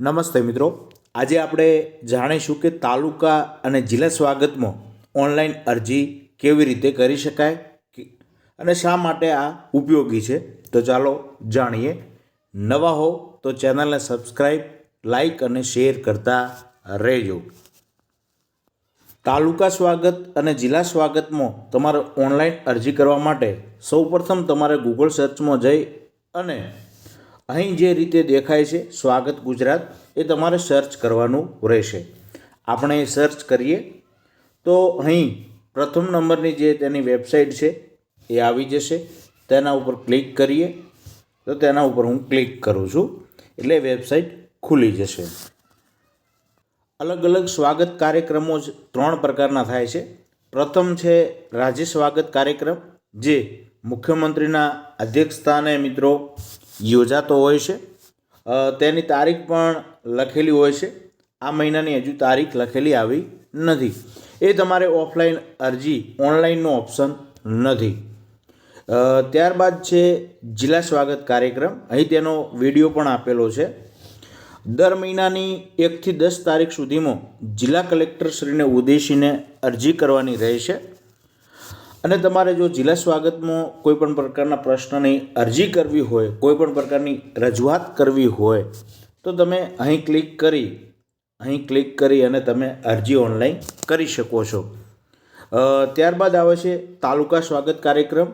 નમસ્તે મિત્રો. આજે આપણે જાણીશું કે તાલુકા અને જિલ્લા સ્વાગતમાં ઓનલાઈન અરજી કેવી રીતે કરી શકાય અને શા માટે આ ઉપયોગી છે. તો ચાલો જાણીએ. નવા હો તો ચેનલને સબસ્ક્રાઈબ લાઈક અને શેર કરતા રહેજો. તાલુકા સ્વાગત અને જિલ્લા સ્વાગતમાં તમારે ઓનલાઈન અરજી કરવા માટે સૌપ્રથમ તમારે ગૂગલ સર્ચમાં જઈ અને અહીં જે રીતે દેખાય છે, સ્વાગત ગુજરાત, એ તમારે સર્ચ કરવાનું રહેશે. આપણે સર્ચ કરીએ. તો અહીં પ્રથમ નંબરની જે તેની વેબસાઇટ છે, એ આવી જશે. તેના ઉપર ક્લિક કરીએ. તો તેના ઉપર હું ક્લિક કરું છું. એટલે વેબસાઇટ ખુલી જશે. અલગ અલગ સ્વાગત કાર્યક્રમો જ ત્રણ પ્રકારના થાય છે. પ્રથમ છે રાજ્ય સ્વાગત કાર્યક્રમ, જે મુખ્યમંત્રીના અધ્યક્ષસ્થાને મિત્રો યોજાતો હોય છે. તેની તારીખ પણ લખેલી હોય છે. આ મહિનાની હજુ તારીખ લખેલી આવી નથી. એ તમારે ઓફલાઈન અરજી, ઓનલાઈનનો ઓપ્શન નથી. ત્યારબાદ છે જિલ્લા સ્વાગત કાર્યક્રમ. અહીં તેનો વીડિયો પણ આપેલો છે. દર મહિનાની એકથી દસ તારીખ સુધીમાં જિલ્લા કલેક્ટરશ્રીને ઉદ્દેશીને અરજી કરવાની રહેશે. અને તમારે જો જિલ્લા સ્વાગતમાં કોઈ પણ પ્રકારના પ્રશ્નની અરજી કરવી હોય કોઈ પણ પ્રકારની રજૂઆત કરવી હોય, તો તમે અહીં ક્લિક કરી, અહીં ક્લિક કરી અને તમે અરજી ઓનલાઈન કરી શકો છો. ત્યારબાદ આવે છે તાલુકા સ્વાગત કાર્યક્રમ.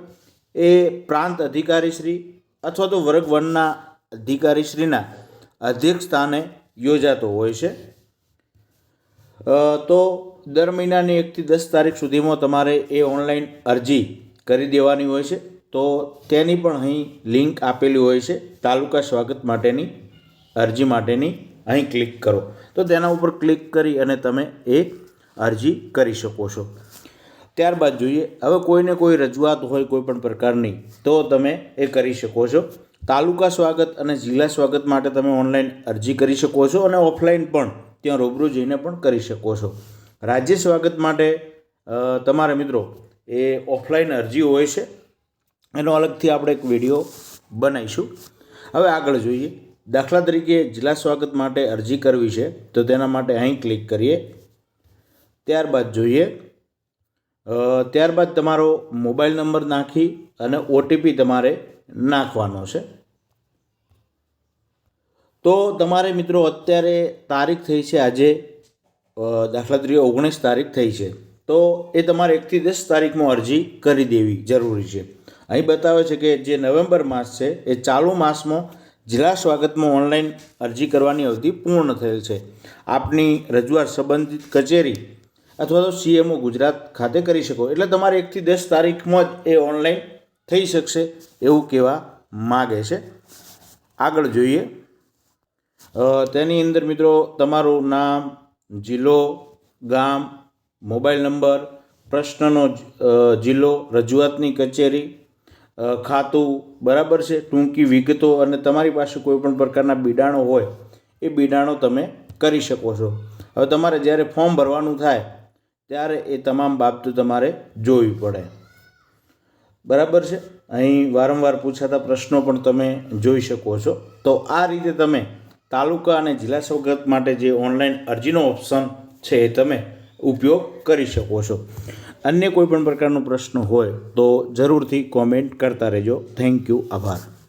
એ પ્રાંત અધિકારીશ્રી અથવા તો વર્ગ વનના અધિકારીશ્રીના અધ્યક્ષ સ્થાને યોજાતો હોય છે. તો દર મહિનાની એકથી દસ તારીખ સુધીમાં તમારે એ ઓનલાઈન અરજી કરી દેવાની હોય છે. તો તેની પણ અહીં લિંક આપેલી હોય છે. તાલુકા સ્વાગત માટેની અરજી માટેની. અહીં ક્લિક કરો. તો તેના ઉપર ક્લિક કરી અને તમે એ અરજી કરી શકો છો. ત્યારબાદ જોઈએ. હવે કોઈને કોઈ રજૂઆત હોય કોઈ પણ પ્રકારની, તો તમે એ કરી શકો છો. તાલુકા સ્વાગત અને જિલ્લા સ્વાગત માટે તમે ઓનલાઈન અરજી કરી શકો છો અને ઓફલાઈન પણ ત્યાં રૂબરૂ જઈને પણ કરી શકો છો. રાજ્ય સ્વાગત માટે તમારે મિત્રો એ ઓફલાઈન અરજી હોય છે. એનો અલગથી આપણે એક વીડિયો બનાવીશું. હવે આગળ જોઈએ. દાખલા તરીકે જિલ્લા સ્વાગત માટે અરજી કરવી છે, તો તેના માટે અહીં ક્લિક કરીએ. ત્યારબાદ જોઈએ. ત્યારબાદ તમારો મોબાઈલ નંબર નાખી અને ઓટીપી તમારે નાખવાનો છે. તો તમારે મિત્રો અત્યારે તારીખ થઈ છે આજે દાખલા તરીકે ઓગણીસ તારીખ થઈ છે. તો એ તમારે એકથી દસ તારીખમાં અરજી કરી દેવી જરૂરી છે. અહીં બતાવે છે કે જે નવેમ્બર માસ છે, એ ચાલુ માસમાં જિલ્લા સ્વાગતમાં ઓનલાઈન અરજી કરવાની અવધિ પૂર્ણ થયેલ છે. આપની રજૂઆત સંબંધિત કચેરી અથવા તો સીએમઓ ગુજરાત ખાતે કરી શકો. એટલે તમારે એકથી દસ તારીખમાં જ એ ઓનલાઈન થઈ શકશે એવું કહેવા માગે છે. આગળ જોઈએ. તેની અંદર મિત્રો તમારું નામ જિલ્લો, ગામ, મોબાઈલ નંબર, પ્રશ્નનો જિલ્લો, રજૂઆતની કચેરી ખાતું, બરાબર છે? ટૂંકી વિગતો અને તમારી પાસે કોઈપણ પ્રકારના બિડાણો હોય, એ બિડાણો તમે કરી શકો છો. હવે તમારે જ્યારે ફોર્મ ભરવાનું થાય, ત્યારે એ તમામ બાબતો તમારે જોવી પડે. બરાબર છે? અહીં વારંવાર પૂછાતા પ્રશ્નો પણ તમે જોઈ શકો છો. તો આ રીતે તમે તાલુકા અને જિલ્લા સ્વગત માટે જે ઓનલાઈન અરજીનો ઓપ્શન છે એ તમે ઉપયોગ કરી શકો છો. અન્ય કોઈપણ પ્રકારનો પ્રશ્ન હોય તો જરૂરથી કોમેન્ટ કરતા રહેજો. Thank you. આભાર.